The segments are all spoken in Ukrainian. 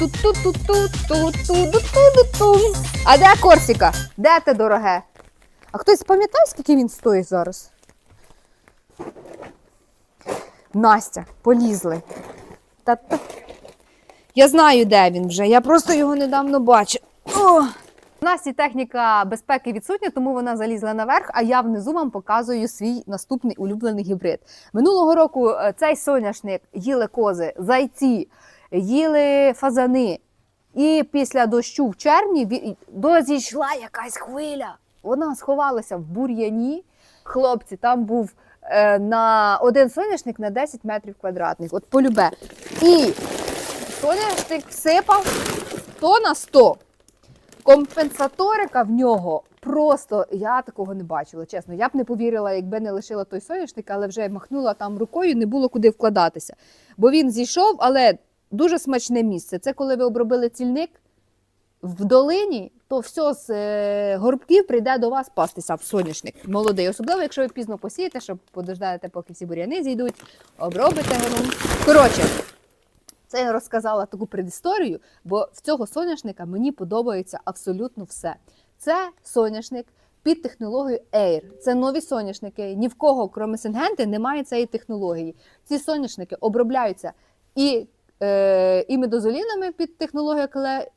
Ту-ту-ту-ту-ту-ту-ту-ту-ту. А де Корсіка? Де те дороге? А хтось пам'ятає, скільки він стоїть зараз? Настя, полізли. Та-та. Я знаю, де він вже. Я просто його недавно бачив. У нас і техніка безпеки відсутня, тому вона залізла наверх, а я внизу вам показую свій наступний улюблений гібрид. Минулого року цей соняшник їли кози, зайці, їли фазани. І після дощу в червні дозійшла якась хвиля. Вона сховалася в бур'яні. Хлопці, там був е, на один соняшник на 10 метрів квадратних. От полюбе. І соняшник всипав 100 на 100. Компенсаторика в нього просто я такого не бачила. Чесно, я б не повірила, якби не лишила той соняшник, але вже махнула там рукою, не було куди вкладатися. Бо він зійшов, але дуже смачне місце. Це коли ви обробили цільник в долині, то все з е, горбків прийде до вас пастися в соняшник. Молодий, особливо, якщо ви пізно посієте, щоб подождаєте, поки всі бур'яни зійдуть, обробите ґрунт. Коротше, це я розказала таку предісторію, бо в цього соняшника мені подобається абсолютно все. Це соняшник під технологією Air. Це нові соняшники. Ні в кого, крім Сингенти, немає цієї технології. Ці соняшники обробляються і, е, і медозолінами під технологією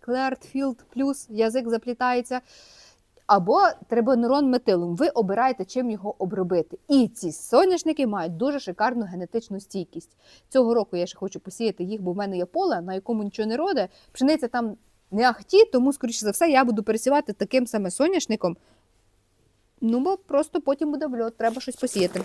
Clearfield Plus, язик заплітається. Або трибонурон метилом. Ви обираєте, чим його обробити. І ці соняшники мають дуже шикарну генетичну стійкість. Цього року я ще хочу посіяти їх, бо в мене є поле, на якому нічого не роде. Пшениця там не ахті, тому, скоріше за все, я буду пересівати таким саме соняшником. Ну, бо просто потім буде вльот, треба щось посіяти.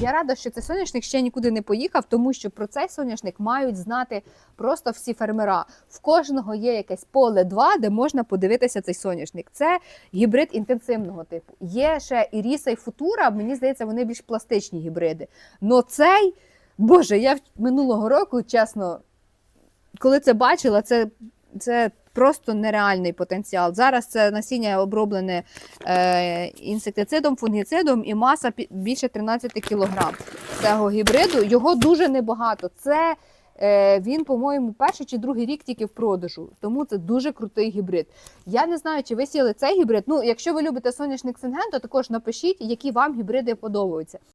Я рада, що цей соняшник ще нікуди не поїхав, тому що про цей соняшник мають знати просто всі фермера. В кожного є якесь поле 2, де можна подивитися цей соняшник. Це гібрид інтенсивного типу. Є ще і Ріса, і Футура. Мені здається, вони більш пластичні гібриди. Но цей, боже, я минулого року, чесно, коли це бачила, це, це просто нереальний потенціал. Зараз це насіння оброблене е, інсектицидом, фунгіцидом і маса більше 13 кг цього гібриду. Його дуже небагато. Це е, він, по-моєму, перший чи другий рік тільки в продажу. Тому це дуже крутий гібрид. Я не знаю, чи ви сіли цей гібрид. Ну, якщо ви любите соняшник Сингента, також напишіть, які вам гібриди подобаються.